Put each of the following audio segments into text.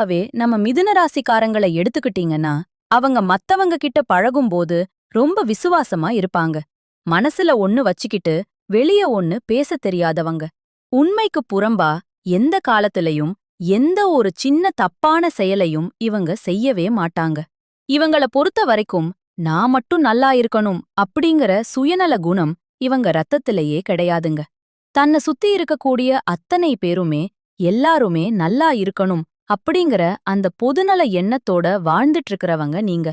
அப்பவே நம்ம மிதுன ராசிக்காரங்களை எடுத்துக்கிட்டீங்கன்னா அவங்க மத்தவங்க கிட்ட பழகும்போது ரொம்ப விசுவாசமா இருப்பாங்க. மனசுல ஒண்ணு வச்சுக்கிட்டு வெளிய ஒண்ணு பேசத் தெரியாதவங்க. உண்மைக்கு புறம்பா எந்த காலத்திலையும் எந்த ஒரு சின்ன தப்பான செயலையும் இவங்க செய்யவே மாட்டாங்க. இவங்கள பொறுத்த வரைக்கும் நான் மட்டும் நல்லா இருக்கணும் அப்படிங்கிற சுயநல குணம் இவங்க ரத்தத்திலேயே கிடையாதுங்க. தன்னை சுத்தி இருக்கக்கூடிய அத்தனை பேருமே எல்லாருமே நல்லா இருக்கணும் அப்படிங்கிற அந்த பொதுநல எண்ணத்தோட வாழ்ந்துட்டு இருக்கறவங்க நீங்க.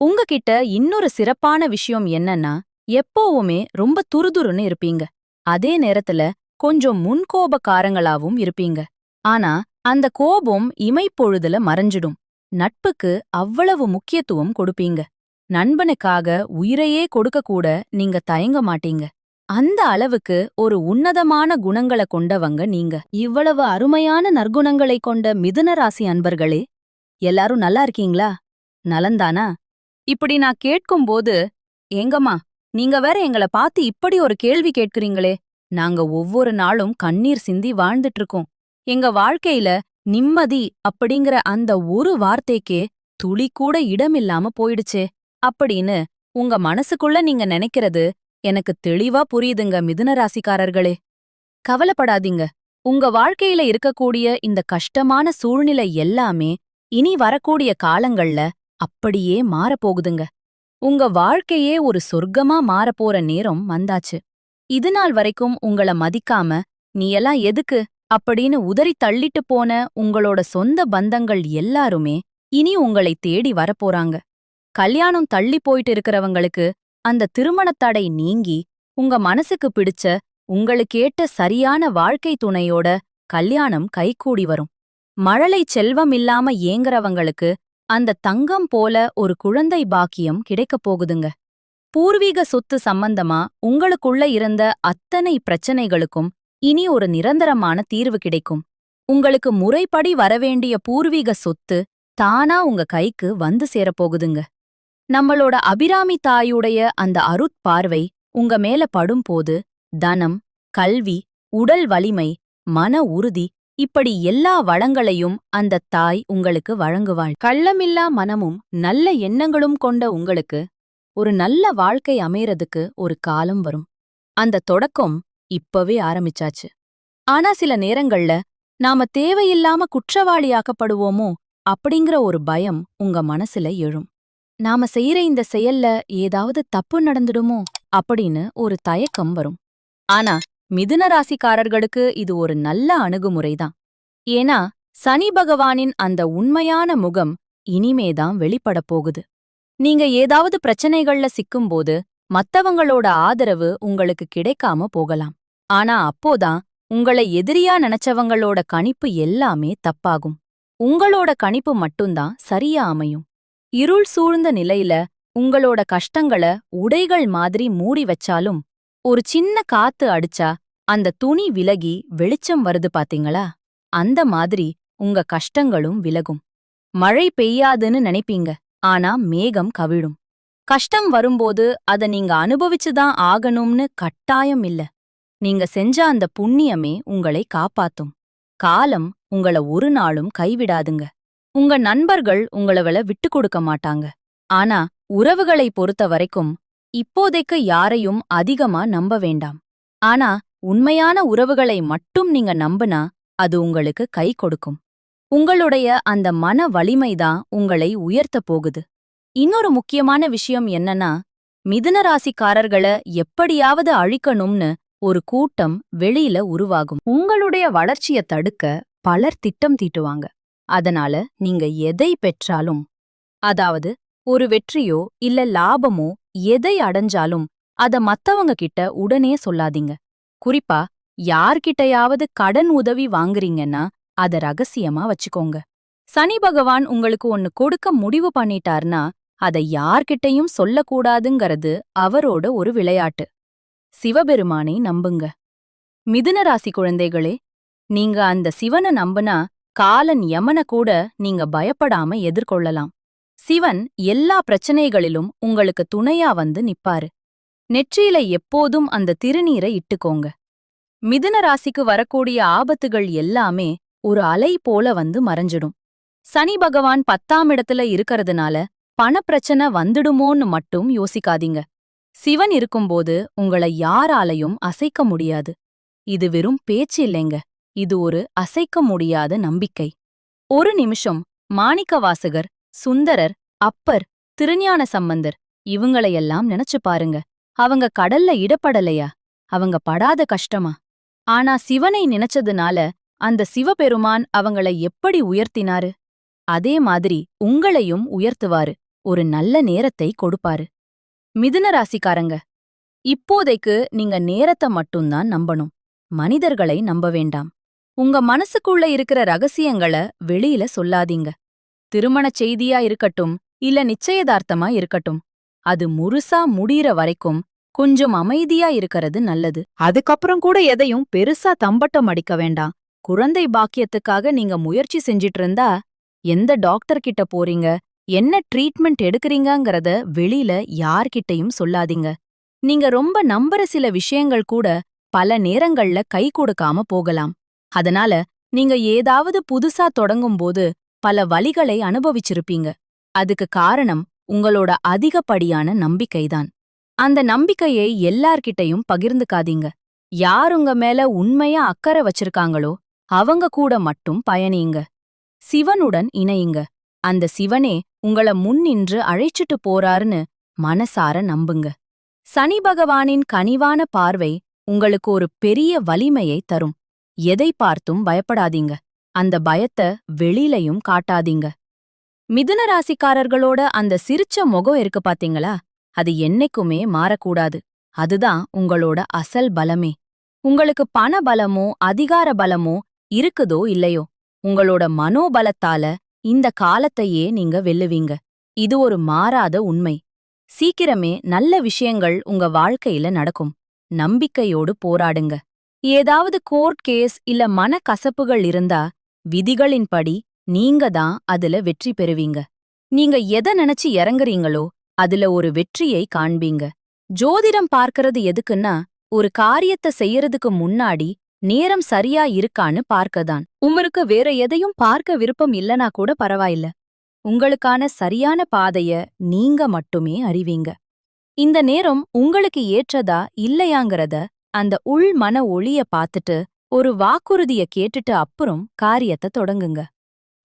உங்ககிட்ட இன்னொரு சிறப்பான விஷயம் என்னன்னா எப்போவுமே ரொம்ப துருதுருன்னு இருப்பீங்க. அதே நேரத்துல கொஞ்சம் முன்கோபக்காரங்களாவும் இருப்பீங்க. ஆனா அந்த கோபம் இமைப்பொழுதுல மறைஞ்சிடும். நட்புக்கு அவ்வளவு முக்கியத்துவம் கொடுப்பீங்க. நண்பனுக்காக உயிரையே கொடுக்க கூட நீங்க தயங்க மாட்டீங்க. அந்த அளவுக்கு ஒரு உன்னதமான குணங்கள கொண்டவங்க நீங்க. இவ்வளவு அருமையான நற்குணங்களை கொண்ட மிதுன ராசி அன்பர்களே எல்லாரும் நல்லா இருக்கீங்களா? நலந்தானா? இப்படி நான் கேட்கும்போது ஏங்கம்மா நீங்க வேற எங்கள பார்த்து இப்படி ஒரு கேள்வி கேட்கிறீங்களே. நாங்க ஒவ்வொரு நாளும் கண்ணீர் சிந்தி வாழ்ந்துட்டு இருக்கோம் எங்க வாழ்க்கையில நிம்மதி அப்படிங்கிற அந்த ஒரு வார்த்தைக்கே துளி கூட இடமில்லாம போயிடுச்சே. அப்படின்னு உங்க மனசுக்குள்ள நீங்க நினைக்கிறது எனக்கு தெளிவா புரியுதுங்க மிதுன ராசிக்காரர்களே. கவலைப்படாதீங்க. உங்க வாழ்க்கையில இருக்கக்கூடிய இந்த கஷ்டமான சூழ்நிலை எல்லாமே இனி வரக்கூடிய காலங்கள்ல அப்படியே மாறப்போகுதுங்க. உங்க வாழ்க்கையே ஒரு சொர்க்கமா மாறப்போற நேரம் வந்தாச்சு. இதுநாள் வரைக்கும் உங்கள மதிக்காம நீ எல்லாம் எதுக்கு? அப்படின்னு உதறி தள்ளிட்டு போன உங்களோட சொந்த பந்தங்கள் எல்லாருமே இனி உங்களை தேடி வரப்போறாங்க. கல்யாணம் தள்ளி போயிட்டு இருக்கிறவங்களுக்கு அந்த திருமணத்தடை நீங்கி உங்க மனசுக்கு பிடிச்ச உங்களுக்கேட்ட சரியான வாழ்க்கை துணையோட கல்யாணம் கைகூடி வரும். மழலை செல்வம் இல்லாம ஏங்கறவங்களுக்கு அந்த தங்கம் போல ஒரு குழந்தை பாக்கியம் கிடைக்கப் போகுதுங்க. பூர்வீக சொத்து சம்பந்தமா உங்களுக்குள்ள இருந்த அத்தனை பிரச்சனைகளுக்கும் இனி ஒரு நிரந்தரமான தீர்வு கிடைக்கும். உங்களுக்கு முறைப்படி வரவேண்டிய பூர்வீக சொத்து தானா உங்க கைக்கு வந்து சேரப்போகுதுங்க நம்மளோட அபிராமி தாயுடைய அந்த அருட்பார்வை உங்க மேல படும்போது தனம் கல்வி உடல் வலிமை மன உறுதி இப்படி எல்லா வளங்களையும் அந்தத் தாய் உங்களுக்கு வழங்குவாள். கள்ளமில்லா மனமும் நல்ல எண்ணங்களும் கொண்ட உங்களுக்கு ஒரு நல்ல வாழ்க்கை அமையறதுக்கு ஒரு காலம் வரும். அந்த தொடக்கம் இப்பவே ஆரம்பிச்சாச்சு. ஆனா சில நேரங்கள்ல நாம தேவையில்லாம குற்றவாளியாக்கப்படுவோமோ அப்படிங்கிற ஒரு பயம் உங்க மனசுல எழும். நாம செய்யற இந்த செயல்ல ஏதாவது தப்பு நடந்துடுமோ அப்படின்னு ஒரு தயக்கம் வரும். ஆனா மிதுன ராசிக்காரர்களுக்கு இது ஒரு நல்ல அணுகுமுறைதான். ஏன்னா சனி பகவானின் அந்த உண்மையான முகம் இனிமேதான் வெளிப்படப் போகுது. நீங்க ஏதாவது பிரச்சனைகள்ல சிக்கும்போது மத்தவங்களோட ஆதரவு உங்களுக்கு கிடைக்காம போகலாம். ஆனா அப்போதான் உங்களை எதிரியா நினைச்சவங்களோட கணிப்பு எல்லாமே தப்பாகும். உங்களோட கணிப்பு மட்டும்தான் சரியா அமையும். இருள் சூழ்ந்த நிலையில உங்களோட கஷ்டங்கள உடைகள் மாதிரி மூடி வச்சாலும் ஒரு சின்ன காத்து அடிச்சா அந்த துணி விலகி வெளிச்சம் வருது பாத்தீங்களா? அந்த மாதிரி உங்க கஷ்டங்களும் விலகும். மழை பெய்யாதுன்னு நினைப்பீங்க ஆனா மேகம் கவிழும். கஷ்டம் வரும்போது அத நீங்க அனுபவிச்சுதான் ஆகணும்னு கட்டாயம் இல்ல. நீங்க செஞ்ச அந்த புண்ணியமே உங்களை காப்பாத்தும். காலம் உங்கள ஒரு நாளும் கைவிடாதுங்க. உங்க நண்பர்கள் உங்களவள விட்டு கொடுக்க மாட்டாங்க. ஆனா உறவுகளை பொறுத்த வரைக்கும் இப்போதைக்கு யாரையும் அதிகமா நம்ப வேண்டாம். ஆனா உண்மையான உறவுகளை மட்டும் நீங்க நம்புனா அது உங்களுக்கு கை கொடுக்கும். உங்களுடைய அந்த மன வலிமைதான் உங்களை உயர்த்தப் போகுது. இன்னொரு முக்கியமான விஷயம் என்னன்னா மிதுன ராசிக்காரர்கள எப்படியாவது அழிக்கணும்னு ஒரு கூட்டம் வெளியில உருவாகும். உங்களுடைய வளர்ச்சிய தடுக்க பலர் திட்டம் தீட்டுவாங்க. அதனால நீங்க எதை பெற்றாலும் அதாவது ஒரு வெற்றியோ இல்ல லாபமோ எதை அடைஞ்சாலும் அத மத்தவங்க கிட்ட உடனே சொல்லாதீங்க. குறிப்பா யார்கிட்டயாவது கடன் உதவி வாங்குறீங்கன்னா அத ரகசியமா வச்சுக்கோங்க. சனி பகவான் உங்களுக்கு ஒன்னு கொடுக்க முடிவு பண்ணிட்டார்னா அதை யார்கிட்டயும் சொல்லக்கூடாதுங்கிறது அவரோட ஒரு விளையாட்டு. சிவபெருமானை நம்புங்க. மிதுன ராசி குழந்தைகளே நீங்க அந்த சிவனை நம்புனா காலன் யமன கூட நீங்க பயப்படாம எதிர்கொள்ளலாம். சிவன் எல்லா பிரச்சனைகளிலும் உங்களுக்கு துணையா வந்து நிப்பாரு. நெற்றியில எப்போதும் அந்த திருநீரை இட்டுக்கோங்க. மிதுன ராசிக்கு வரக்கூடிய ஆபத்துகள் எல்லாமே ஒரு அலை போல வந்து மறைஞ்சிடும். சனி பகவான் பத்தாம் இடத்துல இருக்கறதுனால பணப்பிரச்சனை வந்துடுமோன்னு மட்டும் யோசிக்காதீங்க. சிவன் இருக்கும்போது உங்களை யாராலையும் அசைக்க முடியாது. இது வெறும் பேச்சு இல்லைங்க. இது ஒரு அசைக்க முடியாத நம்பிக்கை. ஒரு நிமிஷம் மாணிக்கவாசகர் சுந்தரர் அப்பர் திருஞான சம்பந்தர் இவங்களையெல்லாம் நினைச்சு பாருங்க. அவங்க கடல்ல இடப்படலையா? அவங்க படாத கஷ்டமா? ஆனா சிவனை நினைச்சதுனால அந்த சிவபெருமான் அவங்கள எப்படி உயர்த்தினாரு? அதே மாதிரி உங்களையும் உயர்த்துவாரு. ஒரு நல்ல நேரத்தை கொடுப்பாரு. மிதுன ராசிக்காரங்க இப்போதைக்கு நீங்க நேரத்தை மட்டும்தான் நம்பணும். மனிதர்களை நம்ப வேண்டாம். உங்க மனசுக்குள்ள இருக்கிற ரகசியங்கள வெளியில சொல்லாதீங்க. திருமணச் செய்தியா இருக்கட்டும் இல்ல நிச்சயதார்த்தமா இருக்கட்டும் அது முழுசா முடியற வரைக்கும் கொஞ்சம் அமைதியா இருக்கறது நல்லது. அதுக்கப்புறம் கூட எதையும் பெருசா தம்பட்டம் அடிக்க வேண்டாம். குழந்தை பாக்கியத்துக்காக நீங்க முயற்சி செஞ்சிட்டு இருந்தா எந்த டாக்டர் கிட்ட போறீங்க என்ன ட்ரீட்மெண்ட் எடுக்கறீங்கங்கறத வெளியில யார்கிட்டயும் சொல்லாதீங்க. நீங்க ரொம்ப நம்புற சில விஷயங்கள் கூட பல நேரங்கள்ல கை கொடுக்காம போகலாம். அதனால நீங்க ஏதாவது புதுசா தொடங்கும்போது பல வலிகளை அனுபவிச்சிருப்பீங்க. அதுக்கு காரணம் உங்களோட அதிகப்படியான நம்பிக்கைதான். அந்த நம்பிக்கையை எல்லார்கிட்டயும் பகிர்ந்துக்காதீங்க. யார் உங்க மேல உண்மையா அக்கறை வச்சிருக்காங்களோ அவங்க கூட மட்டும் பயணியுங்க சிவனுடன் இணையுங்க. அந்த சிவனே உங்கள முன்னின்று அழைச்சிட்டு போறாருன்னு மனசார நம்புங்க. சனி பகவானின் கனிவான பார்வை உங்களுக்கு ஒரு பெரிய வலிமையை தரும். எதை பார்த்தும் பயப்படாதீங்க. அந்த பயத்த வெளியிலையும் காட்டாதீங்க. மிதுன ராசிக்காரர்களோட அந்த சிரிச்ச முகம் இருக்கு பாத்தீங்களா? அது என்னைக்குமே மாறக்கூடாது. அதுதான் உங்களோட அசல் பலமே. உங்களுக்கு பண பலமோ அதிகார பலமோ இருக்குதோ இல்லையோ உங்களோட மனோபலத்தால இந்த காலத்தையே நீங்க வெல்லுவீங்க. இது ஒரு மாறாத உண்மை. சீக்கிரமே நல்ல விஷயங்கள் உங்க வாழ்க்கையில நடக்கும். நம்பிக்கையோடு போராடுங்க. ஏதாவது கோர்ட் கேஸ் இல்ல மனக்கசப்புகள் இருந்தா விதிகளின்படி நீங்க தான் அதுல வெற்றி பெறுவீங்க. நீங்க எதை நினைச்சு இறங்குறீங்களோ அதுல ஒரு வெற்றியை காண்பீங்க. ஜோதிடம் பார்க்கறது எதுக்குன்னா ஒரு காரியத்தை செய்யறதுக்கு முன்னாடி நேரம் சரியா இருக்கான்னு பார்க்கதான். உமருக்கு வேற எதையும் பார்க்க விருப்பம் இல்லனா கூட பரவாயில்ல. உங்களுக்கான சரியான பாதைய நீங்க மட்டுமே அறிவீங்க. இந்த நேரம் உங்களுக்கு ஏற்றதா இல்லையாங்கிறத அந்த உள் மன ஒளிய பாத்துட்டு ஒரு வாக்குறுதிய கேட்டுட்டு அப்புறம் காரியத்தை தொடங்குங்க.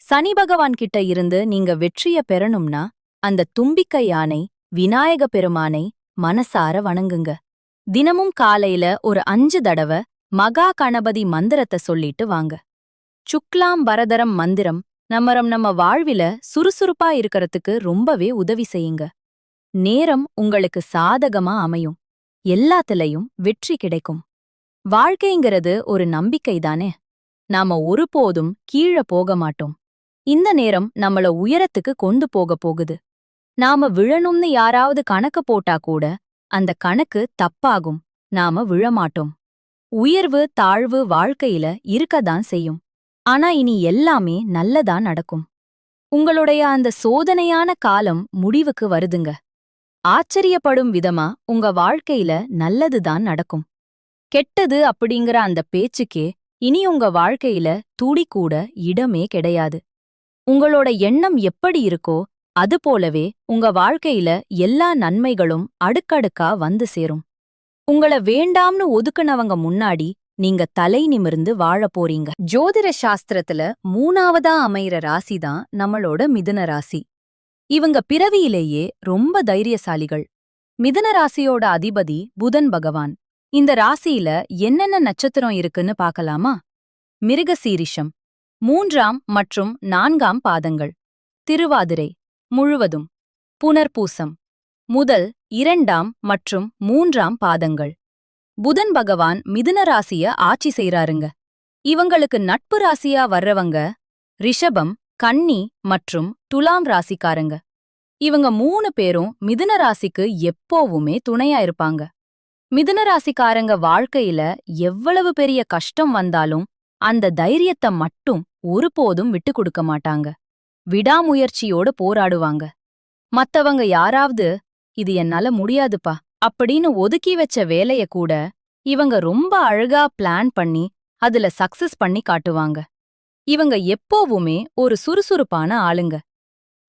சனி பகவான் கிட்ட இருந்து நீங்க வெற்றிய பெறணும்னா அந்த தும்பிக்கை யானை விநாயக பெருமானை மனசார வணங்குங்க. தினமும் காலையில ஒரு அஞ்சு தடவ மகா கணபதி மந்திரத்தை சொல்லிட்டு வாங்க. சுக்லாம் பரதரம் மந்திரம் நம்மரம் நம்ம வாழ்வில சுறுசுறுப்பா இருக்கறதுக்கு ரொம்பவே உதவி செய்யுங்க. நேரம் உங்களுக்கு சாதகமா அமையும். எல்லாத்துலயும் வெற்றி கிடைக்கும். வாழ்க்கைங்கிறது ஒரு நம்பிக்கைதானே? நாம ஒருபோதும் கீழ போக மாட்டோம். இந்த நேரம் நம்மள உயரத்துக்கு கொண்டு போக போகுது. நாம விழணும்னு யாராவது கணக்கு போட்டா கூட அந்த கணக்கு தப்பாகும். நாம விழமாட்டோம். உயர்வு தாழ்வு வாழ்க்கையில இருக்கதான் செய்யும். ஆனா இனி எல்லாமே நல்லதா நடக்கும். உங்களுடைய அந்த சோதனையான காலம் முடிவுக்கு வருதுங்க. ஆச்சரியப்படும் விதமா உங்க வாழ்க்கையில நல்லதுதான் நடக்கும். கெட்டது அப்படிங்கிற அந்த பேச்சுக்கே இனி உங்க வாழ்க்கையில துடி கூட இடமே கிடையாது. உங்களோட எண்ணம் எப்படி இருக்கோ அது போலவே உங்க வாழ்க்கையில எல்லா நன்மைகளும் அடுக்கடுக்கா வந்து சேரும். உங்கள வேண்டாம்னு ஒதுக்குனவங்க முன்னாடி நீங்க தலை நிமிர்ந்து வாழப் போறீங்க. ஜோதிட சாஸ்திரத்துல மூணாவதா அமையிற ராசி தான் நம்மளோட மிதுன ராசி. இவங்க பிறவியிலேயே ரொம்ப தைரியசாலிகள். மிதுன ராசியோட அதிபதி புதன் பகவான். இந்த ராசியில என்னென்ன நட்சத்திரம் இருக்குன்னு பார்க்கலாமா? மிருகசீரிஷம். மூன்றாம் மற்றும் நான்காம் பாதங்கள். திருவாதிரை முழுவதும். புனர்பூசம். முதல் இரண்டாம் மற்றும் மூன்றாம் பாதங்கள். புதன் பகவான் மிதுன ராசிய ஆட்சி செய்றாருங்க. இவங்களுக்கு நட்பு ராசியா வர்றவங்க ரிஷபம் கன்னி மற்றும் துலாம் ராசிக்காரங்க. இவங்க மூணு பேரும் மிதுன ராசிக்கு எப்போவுமே துணையா இருப்பாங்க. மிதுன ராசிக்காரங்க வாழ்க்கையில எவ்வளவு பெரிய கஷ்டம் வந்தாலும் அந்த தைரியத்தை மட்டும் ஒருபோதும் விட்டு கொடுக்க மாட்டாங்க. விடாமுயற்சியோட போராடுவாங்க. மத்தவங்க யாராவது இது என்னால முடியாதுப்பா அப்படின்னு ஒதுக்கி வச்ச வேலைய கூட இவங்க ரொம்ப அழகா பிளான் பண்ணி அதுல சக்சஸ் பண்ணி காட்டுவாங்க. இவங்க எப்போவுமே ஒரு சுறுசுறுப்பான ஆளுங்க.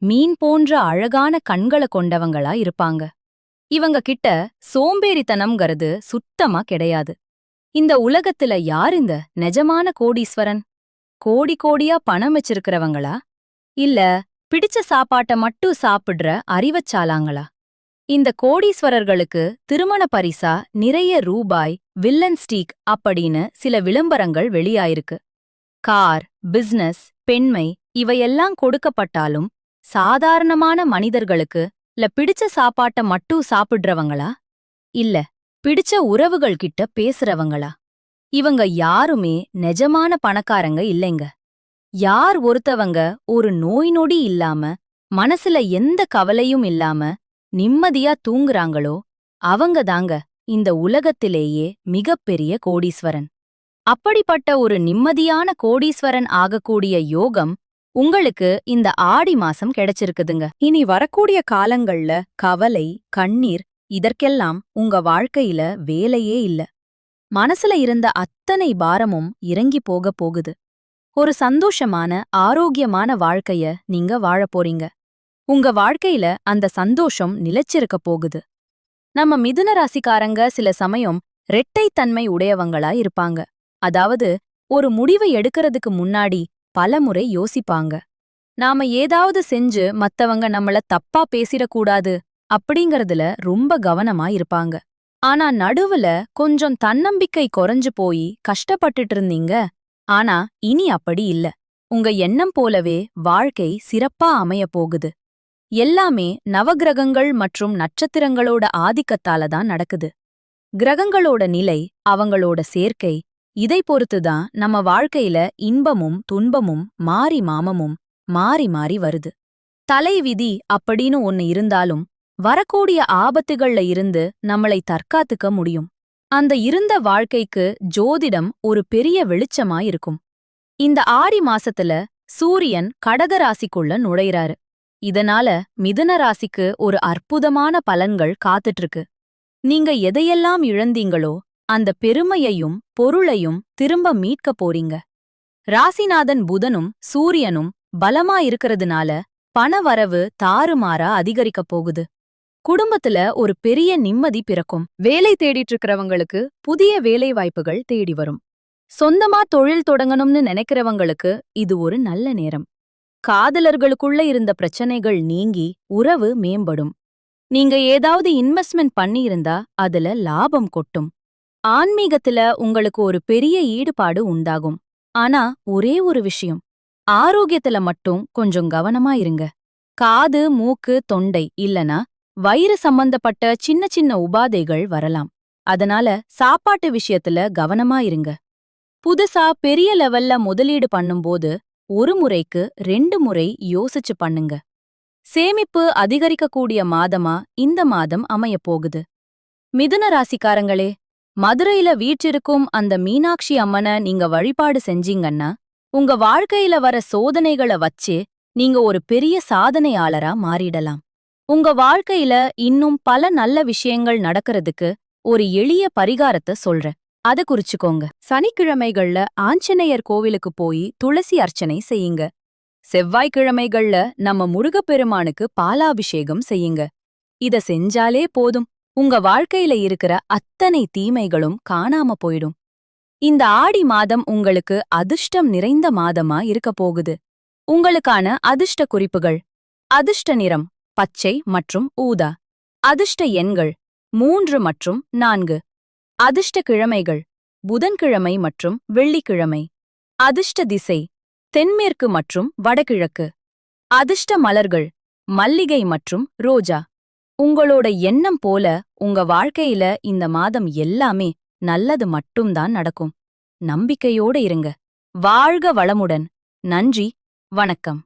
மீன் போன்ற அழகான கண்கள கொண்டவங்களா இருப்பாங்க. இவங்க கிட்ட சோம்பேறித்தனம்ங்கிறது சுத்தமா கிடையாது. இந்த உலகத்துல யார் இந்த நெஜமான கோடீஸ்வரன்? கோடி கோடியா பணம் வச்சிருக்கிறவங்களா? இல்ல பிடிச்ச சாப்பாட்ட மட்டும் சாப்பிடுற அறிவச்சாலாங்களா? இந்த கோடீஸ்வரர்களுக்கு திருமண பரிசா நிறைய ரூபாய் வில்லன் ஸ்டீக் அப்படின்னு சில விளம்பரங்கள் வெளியாயிருக்கு. கார் பிசினஸ் பெண்மை இவையெல்லாம் கொடுக்கப்பட்டாலும் சாதாரணமான மனிதர்களுக்கு இல்ல பிடிச்ச சாப்பாட்ட மட்டும் சாப்பிடுறவங்களா? இல்ல பிடிச்ச உறவுகள் கிட்ட பேசுறவங்களா? இவங்க யாருமே நெஜமான பணக்காரங்க இல்லைங்க. யார் ஒருத்தவங்க ஒரு நோய் நொடி இல்லாம மனசுல எந்த கவலையும் இல்லாம நிம்மதியா தூங்குறாங்களோ அவங்க தாங்க இந்த உலகத்திலேயே மிகப்பெரிய கோடீஸ்வரன். அப்படிப்பட்ட ஒரு நிம்மதியான கோடீஸ்வரன் ஆகக்கூடிய யோகம் உங்களுக்கு இந்த ஆடி மாசம் கிடைச்சிருக்குதுங்க. இனி வரக்கூடிய காலங்கள்ல கவலை கண்ணீர் இதற்கெல்லாம் உங்க வாழ்க்கையில வேலையே இல்ல. மனசுல இருந்த அத்தனை பாரமும் இறங்கி போக போகுது. ஒரு சந்தோஷமான ஆரோக்கியமான வாழ்க்கைய நீங்க வாழப் போறீங்க. உங்க வாழ்க்கையில அந்த சந்தோஷம் நிலைச்சிருக்க போகுது. நம்ம மிதுன ராசிக்காரங்க சில சமயம் ரெட்டைத்தன்மை உடையவங்களா இருப்பாங்க. அதாவது ஒரு முடிவை எடுக்கிறதுக்கு முன்னாடி பலமுறை யோசிப்பாங்க. நாம ஏதாவது செஞ்சு மத்தவங்க நம்மள தப்பா பேசிடக்கூடாது அப்படிங்கறதுல ரொம்ப கவனமா இருப்பாங்க. ஆனா நடுவுல கொஞ்சம் தன்னம்பிக்கை குறைஞ்சு போய் கஷ்டப்பட்டுட்டு இருந்தீங்க ஆனா இனி அப்படி இல்ல. உங்க எண்ணம் போலவே வாழ்க்கை சிறப்பா அமைய போகுது. எல்லாமே நவகிரகங்கள் மற்றும் நட்சத்திரங்களோட ஆதிக்கத்தால தான் நடக்குது. கிரகங்களோட நிலை அவங்களோட சேர்க்கை இதை பொறுத்துதான் நம்ம வாழ்க்கையில இன்பமும் துன்பமும் மாறி மாமமும் மாறி மாறி வருது. தலைவிதி அப்படின்னு ஒன்னு இருந்தாலும் வரக்கூடிய ஆபத்துகள்ல இருந்து நம்மளை தற்காத்துக்க முடியும். அந்த இருந்த வாழ்க்கைக்கு ஜோதிடம் ஒரு பெரிய வெளிச்சமாயிருக்கும் இந்த ஆடி மாசத்துல சூரியன் கடகராசிக்குள்ள நுழையிறாரு. இதனால மிதுன ராசிக்கு ஒரு அற்புதமான பலன்கள் காத்துட்டு இருக்கு. நீங்க எதையெல்லாம் இழந்தீங்களோ அந்த பெருமையையும் பொருளையும் திரும்ப மீட்க போறீங்க. ராசிநாதன் புதனும் சூரியனும் பலமா இருக்கிறதுனால பணவரவு தாறுமாறா அதிகரிக்கப் போகுது. குடும்பத்துல ஒரு பெரிய நிம்மதி பிறக்கும். வேலை தேடிட்டு இருக்கிறவங்களுக்கு புதிய வேலை வாய்ப்புகள் தேடி வரும். சொந்தமா தொழில் தொடங்கணும்னு நினைக்கிறவங்களுக்கு இது ஒரு நல்ல நேரம். காதலர்களுக்குள்ள இருந்த பிரச்சனைகள் நீங்கி உறவு மேம்படும். நீங்க ஏதாவது இன்வெஸ்ட்மெண்ட் பண்ணியிருந்தா அதுல லாபம் கொட்டும். ஆன்மீகத்துல உங்களுக்கு ஒரு பெரிய ஈடுபாடு உண்டாகும். ஆனா ஒரே ஒரு விஷயம். ஆரோக்கியத்துல மட்டும் கொஞ்சம் கவனமா இருங்க. காது மூக்கு தொண்டை இல்லனா வயிறு சம்பந்தப்பட்ட சின்ன சின்ன உபாதைகள் வரலாம். அதனால சாப்பாட்டு விஷயத்துல கவனமா இருங்க. புதுசா பெரிய லெவல்ல முதலீடு பண்ணும்போது ஒரு முறைக்கு ரெண்டு முறை யோசிச்சு பண்ணுங்க. சேமிப்பு அதிகரிக்கக்கூடிய மாதமா இந்த மாதம் அமையப் போகுது. மிதுன ராசிக்காரங்களே மதுரையில வீற்றிருக்கும் அந்த மீனாட்சி அம்மனை நீங்க வழிபாடு செஞ்சீங்கன்னா உங்க வாழ்க்கையில வர சோதனைகளை வச்சு நீங்க ஒரு பெரிய சாதனையாளரா மாறிடலாம். உங்க வாழ்க்கையில இன்னும் பல நல்ல விஷயங்கள் நடக்கிறதுக்கு ஒரு எளிய பரிகாரத்தை சொல்றேன். அத குறிச்சுக்கோங்க. சனிக்கிழமைகள்ல ஆஞ்சநேயர் கோவிலுக்கு போய் துளசி அர்ச்சனை செய்யுங்க. செவ்வாய்க்கிழமைகள்ல நம்ம முருகப்பெருமானுக்கு பாலாபிஷேகம் செய்யுங்க. இத செஞ்சாலே போதும். உங்க வாழ்க்கையில இருக்கிற அத்தனை தீமைகளும் காணாம போயிடும். இந்த ஆடி மாதம் உங்களுக்கு அதிர்ஷ்டம் நிறைந்த மாதமா இருக்க போகுது. உங்களுக்கான அதிர்ஷ்ட குறிப்புகள். அதிர்ஷ்ட நிறம் பச்சை மற்றும் ஊதா. அதிர்ஷ்ட எண்கள் மூன்று மற்றும் நான்கு. அதிர்ஷ்ட கிழமைகள் புதன்கிழமை மற்றும் வெள்ளிக்கிழமை. அதிர்ஷ்ட திசை தென்மேற்கு மற்றும் வடகிழக்கு. அதிர்ஷ்ட மலர்கள் மல்லிகை மற்றும் ரோஜா. உங்களோட எண்ணம் போல உங்க வாழ்க்கையில இந்த மாதம் எல்லாமே நல்லது மட்டும்தான் நடக்கும். நம்பிக்கையோட இருங்க. வாழ்க வளமுடன். நன்றி. வணக்கம்.